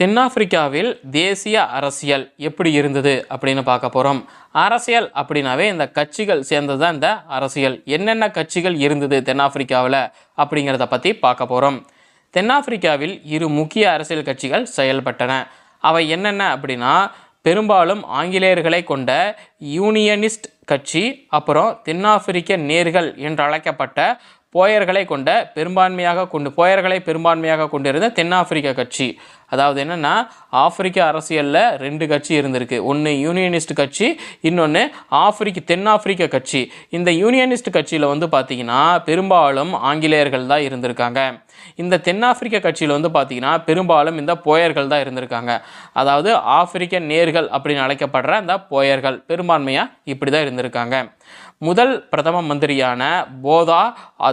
தென்னாப்பிரிக்காவில் தேசிய அரசியல் எப்படி இருந்தது அப்படின்னு பார்க்க போகிறோம் அரசியல் அப்படின்னாவே இந்த கட்சிகள் சேர்ந்தது தான் இந்த அரசியல். என்னென்ன கட்சிகள் இருந்தது தென்னாப்பிரிக்காவில் அப்படிங்கிறத பற்றி பார்க்க போகிறோம் தென்னாப்பிரிக்காவில் இரு முக்கிய அரசியல் கட்சிகள் செயல்பட்டன. அவை என்னென்ன அப்படின்னா பெரும்பாலும் ஆங்கிலேயர்களை கொண்ட யூனியனிஸ்ட் கட்சி அப்புறம் தென்னாப்பிரிக்க நேர்கள் என்று அழைக்கப்பட்ட போயர்களை கொண்ட பெரும்பான்மையாக கொண்டு போயர்களை பெரும்பான்மையாக கொண்டிருந்த தென்னாப்பிரிக்க கட்சி. அதாவது என்னென்னா ஆப்பிரிக்க அரசியலில் ரெண்டு கட்சி இருந்திருக்கு. ஒன்று யூனியனிஸ்ட் கட்சி இன்னொன்று ஆப்பிரிக்க தென்னாப்பிரிக்க கட்சி. இந்த யூனியனிஸ்ட் கட்சியில் வந்து பார்த்திங்கன்னா பெரும்பாலும் ஆங்கிலேயர்கள் தான் இருந்திருக்காங்க. இந்த தென்னாப்பிரிக்க கட்சியில் வந்து பார்த்திங்கன்னா பெரும்பாலும் இந்த போயர்கள் தான் இருந்திருக்காங்க. அதாவது ஆப்பிரிக்க நேர்கள் அப்படின்னு அழைக்கப்படுற இந்த போயர்கள் பெரும்பான்மையாக இப்படி தான் இருந்திருக்காங்க. முதல் பிரதம மந்திரியான போதா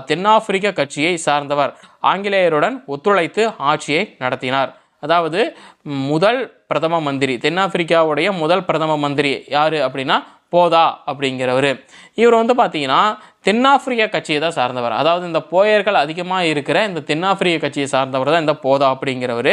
தென்னாப்பிரிக்க கட்சியை சார்ந்தவர். ஆங்கிலேயருடன் ஒத்துழைத்து ஆட்சியை நடத்தினார். அதாவது முதல் பிரதம மந்திரி தென்னாப்பிரிக்காவுடைய முதல் பிரதம மந்திரி யார் அப்படின்னா போதா அப்படிங்கிறவர். இவர் வந்து பார்த்தீங்கன்னா தென்னாப்பிரிக்க கட்சியை தான் சார்ந்தவர். அதாவது இந்த போயர்கள் அதிகமாக இருக்கிற இந்த தென்னாப்பிரிக்க கட்சியை சார்ந்தவர் தான் இந்த போதா அப்படிங்கிறவர்.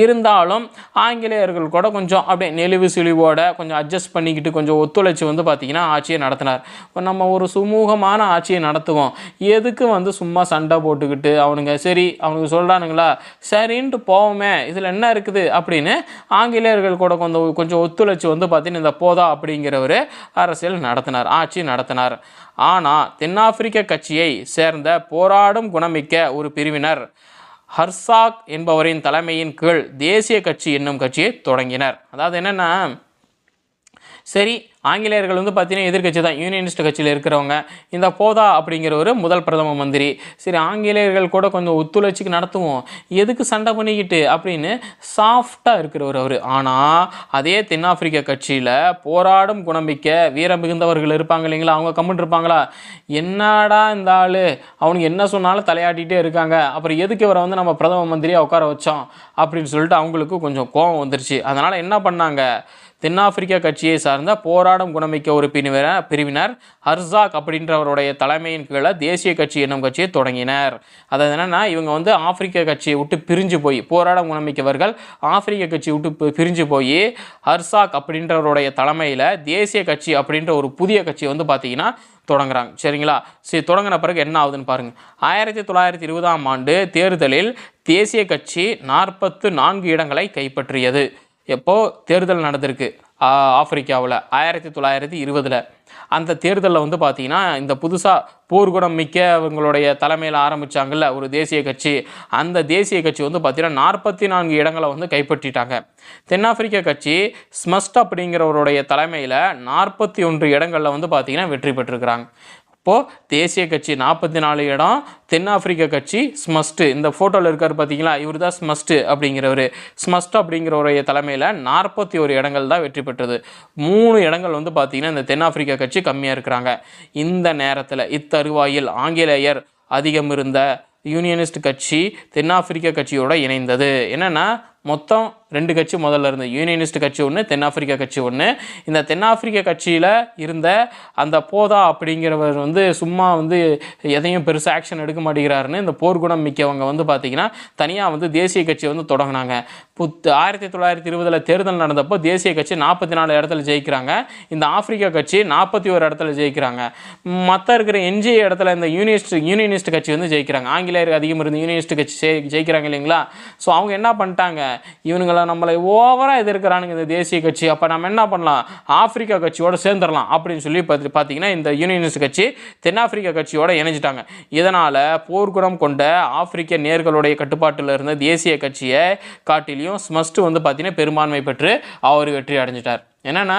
இருந்தாலும் ஆங்கிலேயர்கள் கூட கொஞ்சம் அப்படியே நெளிவு சுழிவோட கொஞ்சம் அட்ஜஸ்ட் பண்ணிக்கிட்டு கொஞ்சம் ஒத்துழைச்சி வந்து பார்த்திங்கன்னா ஆட்சியை நடத்தினார். இப்போ நம்ம ஒரு சுமூகமான ஆட்சியை நடத்துவோம். எதுக்கு வந்து சும்மா சண்டை போட்டுக்கிட்டு அவனுங்க சரி அவனுக்கு சொல்கிறானுங்களா சரின்ட்டு போவோமே இதில் என்ன இருக்குது அப்படின்னு ஆங்கிலேயர்கள் கூட கொஞ்சம் கொஞ்சம் ஒத்துழைச்சி வந்து பார்த்தீங்கன்னா இந்த போதா அப்படிங்கிறவர் அரசியல் நடத்தினார் ஆட்சி நடத்தினார். ஆனால் தென்னாப்பிரிக்க கட்சியை சேர்ந்த போராடும் குணமிக்க ஒரு பிரிவினர் ஹர்சாக் என்பவரின் தலைமையின் கீழ் தேசிய கட்சி என்னும் கட்சியை தொடங்கினர். அதாவது என்னென்னா சரி ஆங்கிலேயர்கள் வந்து பார்த்தீங்கன்னா எதிர்க்கட்சி தான் யூனியனிஸ்ட் கட்சியில் இருக்கிறவங்க. இந்த போதா அப்படிங்கிற ஒரு முதல் பிரதம மந்திரி. சரி ஆங்கிலேயர்கள் கூட கொஞ்சம் ஒத்துழைச்சிக்கு நடத்துவோம். எதுக்கு சண்டை பண்ணிக்கிட்டு அப்படின்னு சாஃப்டாக இருக்கிறவர் அவர். ஆனால் அதே தென்னாப்பிரிக்க கட்சியில் போராடும் குணமிக்க வீரம் மிகுந்தவர்கள் இருப்பாங்க இல்லைங்களா? அவங்க கம்முன்னு இருப்பாங்களா? என்னடா இந்த ஆள்? அவனுக்கு என்ன சொன்னாலும் தலையாட்டிகிட்டே இருக்காங்க. அப்புறம் எதுக்கு இவரை வந்து நம்ம பிரதம மந்திரியாக உட்கார வச்சோம்? அப்படின்னு சொல்லிட்டு அவங்களுக்கு கொஞ்சம் கோபம் வந்துருச்சு. அதனால் என்ன பண்ணாங்க? தென்னாப்பிரிக்க கட்சியை சார்ந்த போராடும் குணமிக்க ஒரு பிரிவினர் பிரிவினர் ஹர்சாக் அப்படின்றவருடைய தலைமையின் கீழே தேசிய கட்சி என்னும் கட்சியை தொடங்கினர். அதாவது என்னென்னா இவங்க வந்து ஆப்பிரிக்க கட்சியை விட்டு பிரிஞ்சு போய் போராடும் குணமிக்கவர்கள் ஆப்பிரிக்க கட்சியை விட்டு பிரிஞ்சு போய் ஹர்சாக் அப்படின்றவருடைய தலைமையில் தேசிய கட்சி அப்படின்ற ஒரு புதிய கட்சி வந்து பார்த்தீங்கன்னா தொடங்குறாங்க. சரிங்களா? சரி தொடங்கின பிறகு என்ன ஆகுதுன்னு பாருங்கள் ஆயிரத்தி தொள்ளாயிரத்தி இருபதாம் ஆண்டு தேர்தலில் தேசிய கட்சி நாற்பத்து நான்கு இடங்களை கைப்பற்றியது. எப்போது தேர்தல் நடந்திருக்கு? ஆப்பிரிக்காவில். ஆயிரத்தி தொள்ளாயிரத்தி இருபதில். அந்த தேர்தலில் வந்து பார்த்தீங்கன்னா இந்த புதுசாக போர்க்குணம் மிக்கவங்களுடைய தலைமையில் ஆரம்பித்தாங்கள்ல ஒரு தேசிய கட்சி. அந்த தேசிய கட்சி வந்து பார்த்தீங்கன்னா நாற்பத்தி நான்கு இடங்களை வந்து கைப்பற்றிட்டாங்க. தென்னாப்பிரிக்க கட்சி ஸ்மஸ்ட் அப்படிங்கிறவருடைய தலைமையில் நாற்பத்தி ஒன்று இடங்களில் வந்து பார்த்தீங்கன்னா வெற்றி பெற்றிருக்கிறாங்க. இப்போது தேசிய கட்சி நாற்பத்தி நாலு இடம் தென்னாப்பிரிக்க கட்சி ஸ்மஸ்ட்டு இந்த ஃபோட்டோவில் இருக்கார் பார்த்தீங்களா இவர் தான் ஸ்மஸ்ட்டு அப்படிங்கிறவர். ஸ்மஸ்ட் அப்படிங்கிறவருடைய தலைமையில் நாற்பத்தி ஒரு இடங்கள் தான் வெற்றி பெற்றது. மூணு இடங்கள் வந்து பார்த்தீங்கன்னா இந்த தென்னாப்பிரிக்க கட்சி கம்மியாக இருக்கிறாங்க. இந்த நேரத்தில் இத்தருவாயில் ஆங்கிலேயர் அதிகம் இருந்த யூனியனிஸ்ட் கட்சி தென்னாப்பிரிக்க கட்சியோடு இணைந்தது. என்னென்னா மொத்தம் ரெண்டு கட்சி முதல்ல இருந்த யூனியனிஸ்ட் கட்சி ஒன்று தென்னாப்பிரிக்கா கட்சி ஒன்று இந்த தென்னாப்பிரிக்க கட்சியில் இருந்த அந்த போதா அப்படிங்கிறவர் வந்து சும்மா வந்து எதையும் பெருசாக ஆக்ஷன் எடுக்க மாட்டேங்கிறாருன்னு இந்த போர்க்குணம் மிக்கவங்க வந்து பார்த்திங்கன்னா தனியாக வந்து தேசிய கட்சி வந்து தொடங்கினாங்க. புத் ஆயிரத்தி தொள்ளாயிரத்தி இருபதில் தேர்தல் நடந்தப்போ தேசிய கட்சி நாற்பத்தி நாலு இடத்துல ஜெயிக்கிறாங்க. இந்த ஆப்பிரிக்கா கட்சி நாற்பத்தி ஒரு இடத்துல ஜெயிக்கிறாங்க. மற்ற இருக்கிற எஞ்சிய இடத்துல இந்த யூனியனிஸ்ட் யூனியனிஸ்ட் கட்சி வந்து ஜெயிக்கிறாங்க. ஆங்கிலேயருக்கு அதிகம் இருந்த யூனியனிஸ்ட் கட்சி ஜெயி- ஜெயிக்கிறாங்க இல்லைங்களா? ஸோ அவங்க என்ன பண்ணிட்டாங்க? இவனுங்களை நம்மளை ஓவராக எதிர்க்கிறானுங்க இந்த தேசிய கட்சி. அப்போ நம்ம என்ன பண்ணலாம்? ஆப்பிரிக்கா கட்சியோடு சேர்ந்துடலாம் அப்படின்னு சொல்லி பார்த்து பார்த்தீங்கன்னா இந்த யூனியனிஸ்ட் கட்சி தென்னாப்பிரிக்கா கட்சியோடு இணைஞ்சிட்டாங்க. இதனால் போர்க்குணம் கொண்ட ஆப்பிரிக்க நேர்களுடைய கட்டுப்பாட்டில் இருந்த தேசிய கட்சியை காட்டிலையும் ஸ்மஸ்ட் வந்து பார்த்தீங்கன்னா பெரும்பான்மை பெற்று அவர் வெற்றி அடைஞ்சிட்டார். என்னென்னா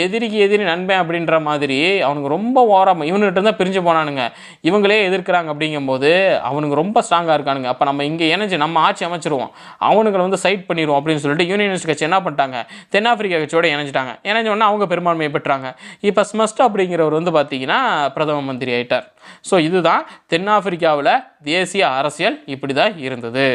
எதிரிக்கு எதிரி நண்பன் அப்படின்ற மாதிரி அவனுக்கு ரொம்ப ஓரம் இவனுகிட்ட தான் பிரிஞ்சு போனானுங்க. இவங்களே எதிர்க்கிறாங்க அப்படிங்கும்போது அவனுக்கு ரொம்ப ஸ்ட்ராங்காக இருக்கானுங்க. அப்போ நம்ம இங்கே இணைஞ்சு நம்ம ஆட்சி அமைச்சிருவோம். அவனுங்களை வந்து சைட் பண்ணிடுவோம் அப்படின்னு சொல்லிட்டு யூனியனிஸ்ட் கட்சி என்ன பண்ணிட்டாங்க? தென்னாப்பிரிக்கா கட்சியோட இணைஞ்சிட்டாங்க. இணைஞ்ச உடனே அவங்க பெரும்பான்மையை பெற்றாங்க. இப்போ ஸ்மஸ்ட் அப்படிங்கிறவர் வந்து பார்த்தீங்கன்னா பிரதம மந்திரி ஆயிட்டார். ஸோ இதுதான் தென்னாப்பிரிக்காவில் தேசிய அரசியல் இப்படி தான் இருந்தது.